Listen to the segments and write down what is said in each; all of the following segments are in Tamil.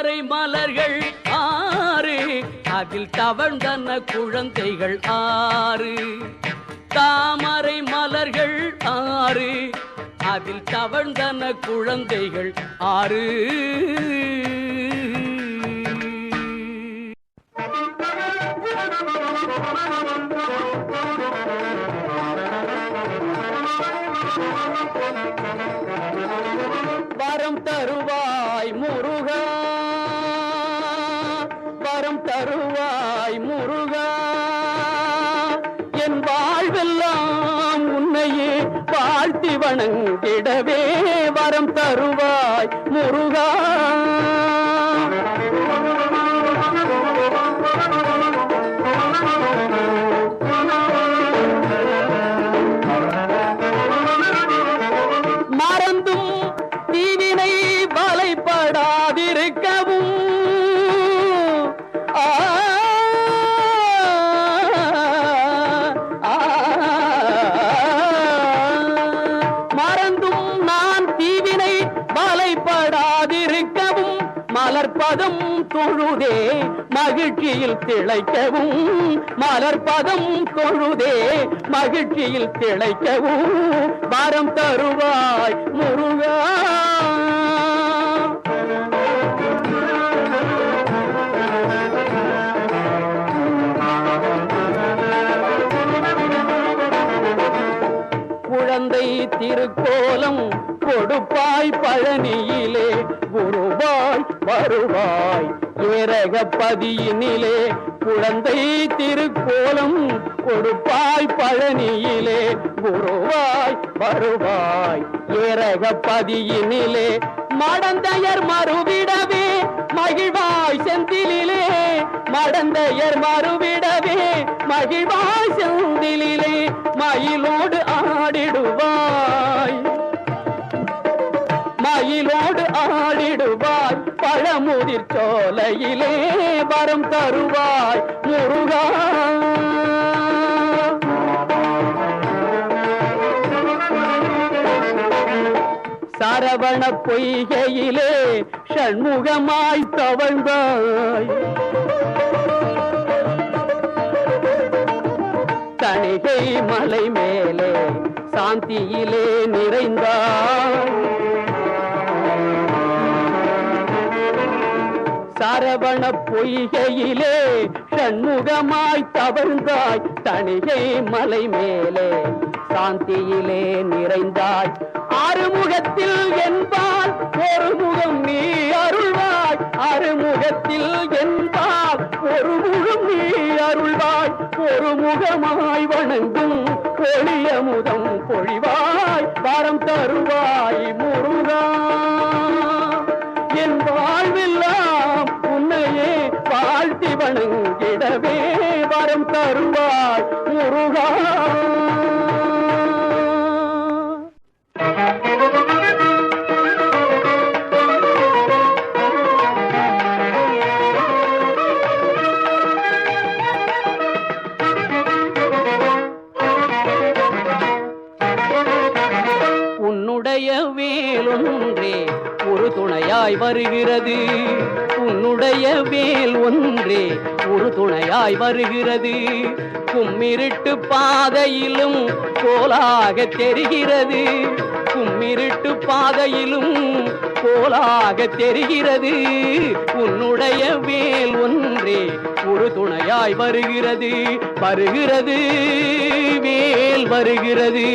தாமரை மலர்கள் ஆறு அதில் தவழ்ந்தன குழந்தைகள் ஆறு. தாமரை மலர்கள் ஆறு அதில் தவழ்ந்தன குழந்தைகள் ஆறு. வரம் தருவா வாழ்த்தி வணங்கிடவே வரம் தருவாய் முருகா. மறந்தும் தீவினை வலைப்படாதிருக்க மகிழ்ச்சியில் திளைக்கவும். மலர்பதம் தொழுதே மகிழ்ச்சியில் திளைக்கவும். வரம் தருவாய் முருகா. திருக்கோலம் கொடுப்பாய் பழனியிலே குருவாய் வருவாய். ஏரகப்பதியினிலே குழந்தை திருக்கோலம் கொடுப்பாய் பழனியிலே குருவாய் வருவாய். ஏரகப்பதியினிலே மடந்தையர் மறுவிடவே மகிழ்வாய் செந்திலே மடந்தையர் மறுவிடவே மகிழ்வாய் செந்திலே மயிலும் சோலையிலே வரம் தருவாய் முருகா. சரவண பொய்கையிலே ஷண்முகமாய் தவழ்ந்தாய். தணிகை மலை மேலே சாந்தியிலே நிறைந்தாய். சரவண பொய்கையிலே சண்முகமாய் தவழ்ந்தாய் தணிகை மலை மேலே சாந்தியிலே நிறைந்தாய். அறுமுகத்தில் என்பால் ஒரு முகம் நீ அருள்வாய். அறுமுகத்தில் என்பால் ஒரு முகம் நீ அருள்வாய். ஒரு முகமாய் வணங்கும் ஒளியமுதம் பொழிவாய். வரம் தருவாய் முருகா. உன்னுடைய வேலொன்றே ஒரு துணையாய் வருகிறது. உன்னுடைய வேல் ஒன்றே ஒரு துணையாய் வருகிறது. கும்மிருட்டு பாதையிலும் கோலாக தெரிகிறது. கும்மிருட்டு பாதையிலும் கோலாக தெரிகிறது. உன்னுடைய வேல் ஒன்றே ஒரு துணையாய் வருகிறது. வருகிறது வேல் வருகிறது.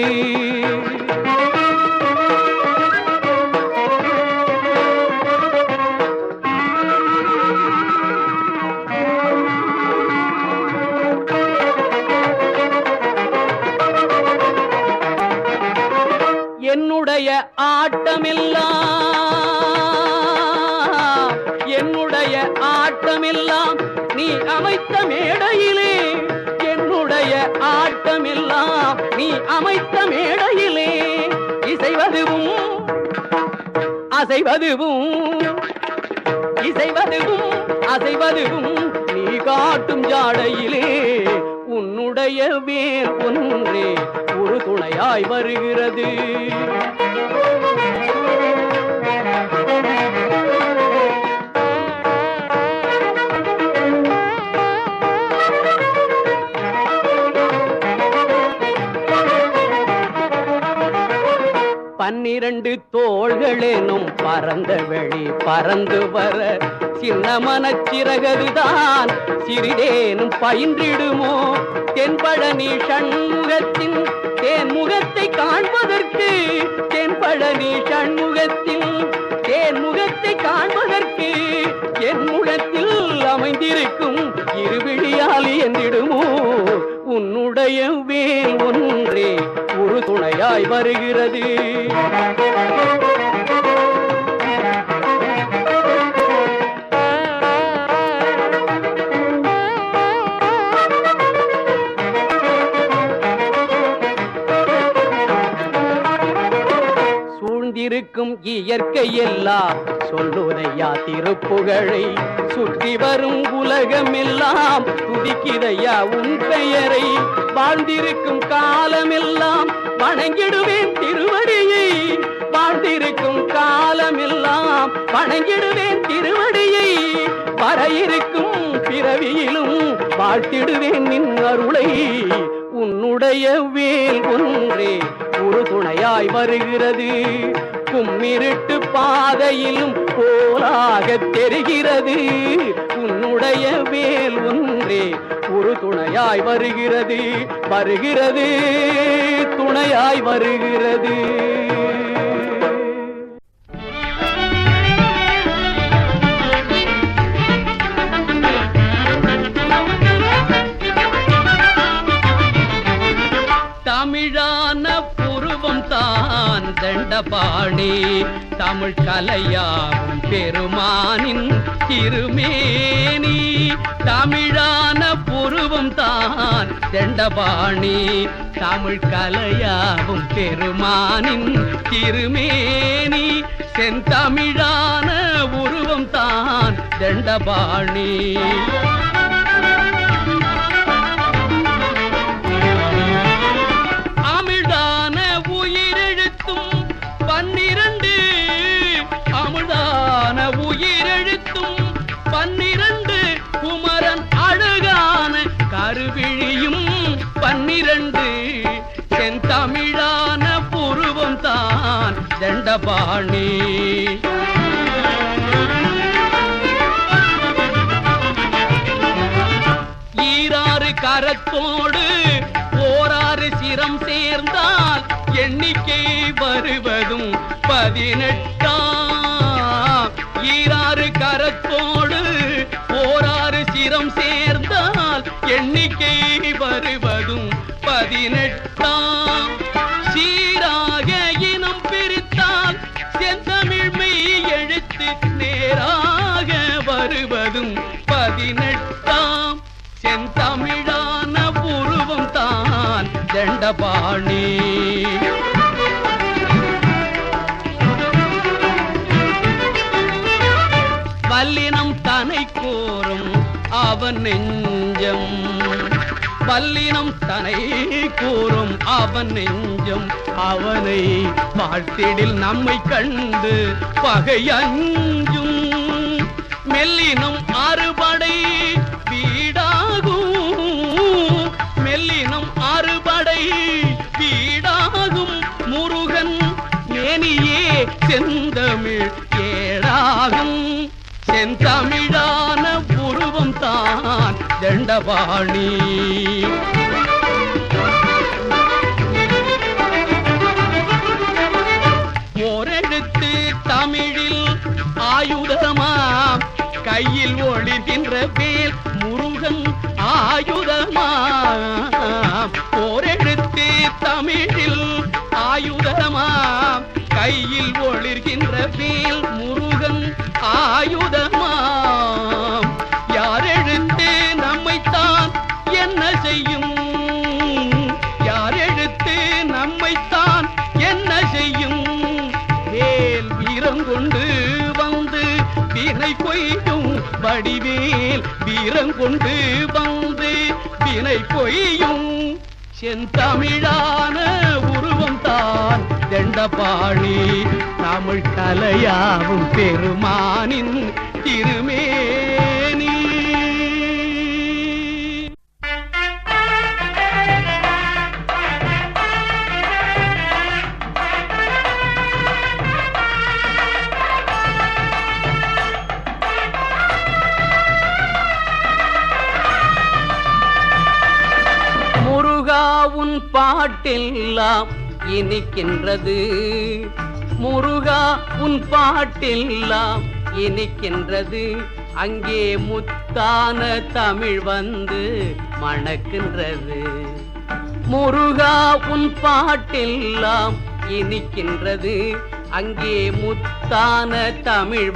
என்னுடைய ஆட்டமெல்லாம் என்னுடைய ஆட்டமெல்லாம் நீ அமைத்த மேடையிலே என்னுடைய ஆட்டமெல்லாம் நீ அமைத்த மேடையிலே இசைவதுவும் அசைவதுவும் இசைவதுவும் அசைவதுவும் நீ காட்டும் ஜாடையிலே உன்னுடைய வேர் ஒன்றே. ஒரு துணையாய் வருகிறது. பன்னிரண்டு தோள்களேனும் பறந்த வெளி பறந்து வர சின்ன மனச்சிறகதுதான் சிறிதேனும் பயின்றிடுமோ தென்பழனி சண்முகத்தின் முகத்தை காண்பதற்கு தென்பழனி தேன் முகத்தை காண்பதற்கு என் முகத்தில் அமைந்திருக்கும் இருவிழியாலி என்றிடுமோ? உன்னுடைய வேல் ஒன்றே ஒரு துணையாய் வருகிறது. இயற்கை எல்லாம் சொல்லுதையா திருப்புகழை சுற்றி வரும் உலகமெல்லாம் துதிக்கிறையா உன் பெயரை வாழ்ந்திருக்கும் காலமெல்லாம் வணங்கிடுவேன் திருவடியை. வாழ்ந்திருக்கும் காலமெல்லாம் வணங்கிடுவேன் திருவடியை. வர இருக்கும் பிறவியிலும் வாழ்த்திடுவேன் நின் அருளை. உன்னுடைய வேல் ஒன்றே ஒரு துணையாய் வருகிறது. இருக்கும் இருட்டு பாதையிலும் போலாக தெரிகிறது. உன்னுடைய வேல் ஒன்றே ஒரு துணையாய் வருகிறது வருகிறது துணையாய் வருகிறது. பாடி தமிழ் கலையாகும் பெருமானின் திருமேனி. தமிழான புருவம் தான் தெண்டபாணி. தமிழ் கலையாகும் பெருமானின் திருமேனி. செந்தமிழான உருவம் தான் தெண்டபாணி. பாணி. ஈராறு கரத்தோடு ஓராறு சிரம் சேர்ந்தால் எண்ணிக்கை வருவதும் பதினெட்டாம். ஈராறு கரத்தோடு ஓராறு சிரம் சேர்ந்தால் எண்ணிக்கை வருவதும் பதினெட்டாம். தண்டபாணி வல்லினம் தனை கூறும் அவன் நெஞ்சம். பல்லினம் தனை கூறும் அவன் நெஞ்சம். அவனை வாழ்த்திடில் நம்மை கண்டு பகை அஞ்சும் மெல்லினம் செந்தமிழ் ஏடாகும். செந்தமிழான உருவம் தான் தண்டபாணி. ஓரெழுத்து தமிழில் ஆயுதமாம் கையில் ஒளிர்கின்ற வேல் முருகன் ஆயுதமாம் ஓரெழுத்து தமிழில் ஆயுதமாம் கையில் வேல் முருகன் ஆயுதமாம். யார் எழுத்து நம்மைத்தான் என்ன செய்யும்? யார் எழுத்து நம்மைத்தான் என்ன செய்யும்? வேல் வீரம் கொண்டு வந்து வினை கொய்யும் வடிவேல் வீரம் கொண்டு வந்து வினை பொய்யும் செந்தமிழான உருவம் தான். தெண்டபாணி தமிழ் கலையாவும் பெருமானின் திருமே. பாட்டெல்லாம் இனிக்கின்றது. முருகா உன் பாட்டெல்லாம் இனிக்கின்றது. அங்கே முத்தான தமிழ் வந்து மணக்கின்றது. முருகா உன் பாட்டெல்லாம் இனிக்கின்றது. அங்கே முத்தான தமிழ்